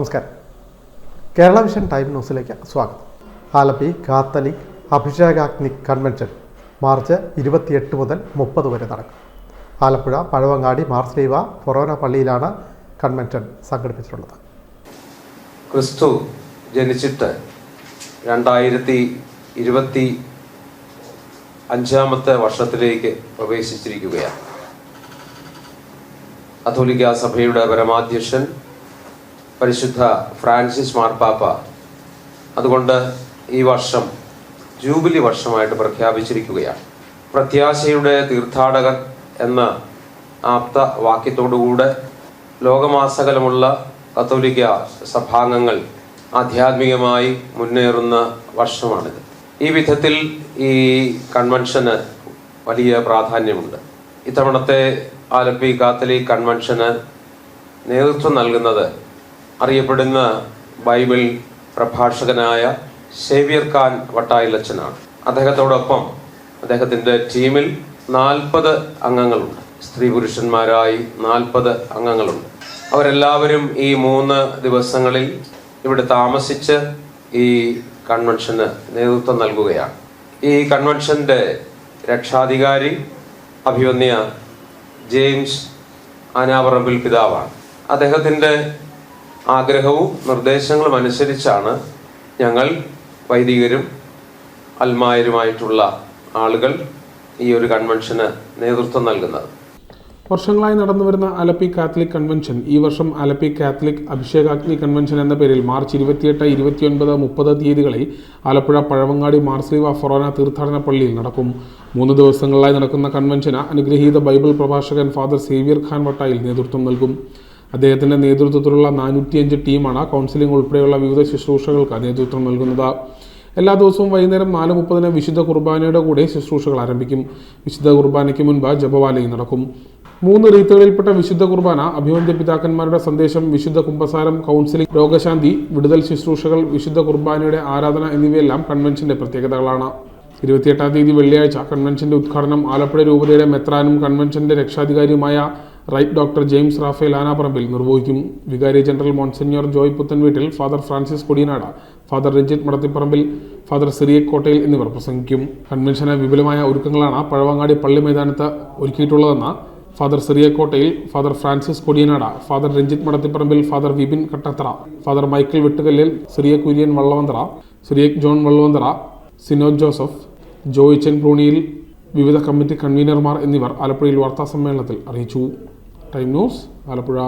നമസ്കാരം. Kerala vision time ന്യൂസിലേക്ക് സ്വാഗതം. Alleppey Catholic Abhishekagni convention March ഇരുപത്തിയെട്ട് മുതൽ മുപ്പത് വരെ നടക്കും. ആലപ്പുഴ പഴവങ്ങാടി മാർസ്ലീവ ഫൊറോന പള്ളിയിലാണ് കൺവെൻഷൻ സംഘടിപ്പിച്ചിട്ടുള്ളത്. ക്രിസ്തു ജനിച്ചിട്ട് രണ്ടായിരത്തി ഇരുപത്തി അഞ്ചാമത്തെ വർഷത്തിലേക്ക് പ്രവേശിച്ചിരിക്കുകയാണ്. കത്തോലിക്ക സഭയുടെ പരമാധ്യക്ഷൻ പരിശുദ്ധ ഫ്രാൻസിസ് മാർപ്പാപ്പ അതുകൊണ്ട് ഈ വർഷം ജൂബിലി വർഷമായിട്ട് പ്രഖ്യാപിച്ചിരിക്കുകയാണ്. പ്രത്യാശയുടെ തീർത്ഥാടകർ എന്ന ആപ്ത വാക്യത്തോടുകൂടെ ലോകമാസകലമുള്ള കത്തോലിക്ക സഭാംഗങ്ങൾ ആധ്യാത്മികമായി മുന്നേറുന്ന വർഷമാണിത്. ഈ വിധത്തിൽ ഈ കൺവെൻഷന് വലിയ പ്രാധാന്യമുണ്ട്. ഇത്തവണത്തെ ആലപ്പി കാത്തലിക് കൺവെൻഷന് നേതൃത്വം നൽകുന്നത് അറിയപ്പെടുന്ന ബൈബിൾ പ്രഭാഷകനായ സേവിയർ ഖാൻ വട്ടായിലച്ചനാണ്. അദ്ദേഹത്തോടൊപ്പം അദ്ദേഹത്തിന്റെ ടീമിൽ നാൽപ്പത് അംഗങ്ങളുണ്ട്. സ്ത്രീ പുരുഷന്മാരായി നാൽപ്പത് അംഗങ്ങളുണ്ട്. അവരെല്ലാവരും ഈ മൂന്ന് ദിവസങ്ങളിൽ ഇവിടെ താമസിച്ച് ഈ കൺവെൻഷന് നേതൃത്വം നൽകുകയാണ്. ഈ കൺവെൻഷന്റെ രക്ഷാധികാരി അഭിവന്യ ജെയിംസ് ആനാപറമ്പിൽ പിതാവാണ്. അദ്ദേഹത്തിന്റെ ആഗ്രഹവും നിർദ്ദേശങ്ങളും അനുസരിച്ചാണ് ഞങ്ങൾ വൈദികരും അൽമായരുമായിട്ടുള്ള ആളുകൾ ഈ ഒരു കൺവെൻഷന് നേതൃത്വം നൽകുന്നത്. വർഷങ്ങളായി നടന്നു വരുന്ന അലപ്പി കാത്തലിക് കൺവെൻഷൻ ഈ വർഷം അലപ്പി കാത്തലിക് അഭിഷേകാഗ്നി കൺവെൻഷൻ എന്ന പേരിൽ മാർച്ച് ഇരുപത്തിയെട്ട് ഇരുപത്തിയൊൻപത് മുപ്പത് തീയതികളിൽ ആലപ്പുഴ പഴവങ്ങാടി മാർസീവ ഫൊറോന തീർത്ഥാടന പള്ളിയിൽ നടക്കും. മൂന്ന് ദിവസങ്ങളിലായി നടക്കുന്ന കൺവെൻഷന് അനുഗ്രഹീത ബൈബിൾ പ്രഭാഷകൻ ഫാദർ സേവിയർ ഖാൻ വട്ടായിൽ നേതൃത്വം നൽകും. അദ്ദേഹത്തിന്റെ നേതൃത്വത്തിലുള്ള നാനൂറ്റിയഞ്ച് ടീമാണ് കൗൺസിലിംഗ് ഉൾപ്പെടെയുള്ള വിവിധ ശുശ്രൂഷകൾക്ക് നേതൃത്വം നൽകുന്നത്. എല്ലാ ദിവസവും വൈകുന്നേരം നാല് മുപ്പതിന് വിശുദ്ധ കുർബാനയുടെ കൂടെ ശുശ്രൂഷകൾ ആരംഭിക്കും. വിശുദ്ധ കുർബാനയ്ക്ക് മുൻപ് ജപവാലയും നടക്കും. മൂന്ന് റീത്തുകളിൽപ്പെട്ട വിശുദ്ധ കുർബാന അഭിവന്ദ്യ പിതാക്കന്മാരുടെ സന്ദേശം വിശുദ്ധ കുംഭസാരം കൗൺസിലിംഗ് രോഗശാന്തി വിടുതൽ ശുശ്രൂഷകൾ വിശുദ്ധ കുർബാനയുടെ ആരാധന എന്നിവയെല്ലാം കൺവെൻഷന്റെ പ്രത്യേകതകളാണ്. ഇരുപത്തിയെട്ടാം തീയതി വെള്ളിയാഴ്ച കൺവെൻഷന്റെ ഉദ്ഘാടനം ആലപ്പുഴ രൂപതയുടെ മെത്രാനും കൺവെൻഷന്റെ രക്ഷാധികാരിയുമായ right doctor James Raphael Anaparambil നിർവഹിക്കും. വികാരി general monsignor Joy Puthenveettil father Francis Kodiyanad father Ranjith Madathiparambil father Cyriakottayil എന്നിവർ പ്രസംഗിക്കും. കൺവെൻഷന് വിപുലമായ ഒരുക്കങ്ങളാണ് പഴവങ്ങാടി പള്ളി മൈതാനത്ത് ഒരുക്കിയിട്ടുള്ളതെന്ന് father Cyriakottayil father Francis Kodiyanad father Ranjith Madathiparambil father Vipin Kattathara father Michael Vettukallil Syria Kurian Vallavanthara Cyriac John Vallavanthara Sinoj Joseph Joychan Pruniyil വിവിധ committee കൺവീനർമാർ എന്നിവർ ആലപ്പുഴയിൽ വാർത്താസമ്മേളനത്തിൽ അറിയിച്ചു. Time news Alappuzha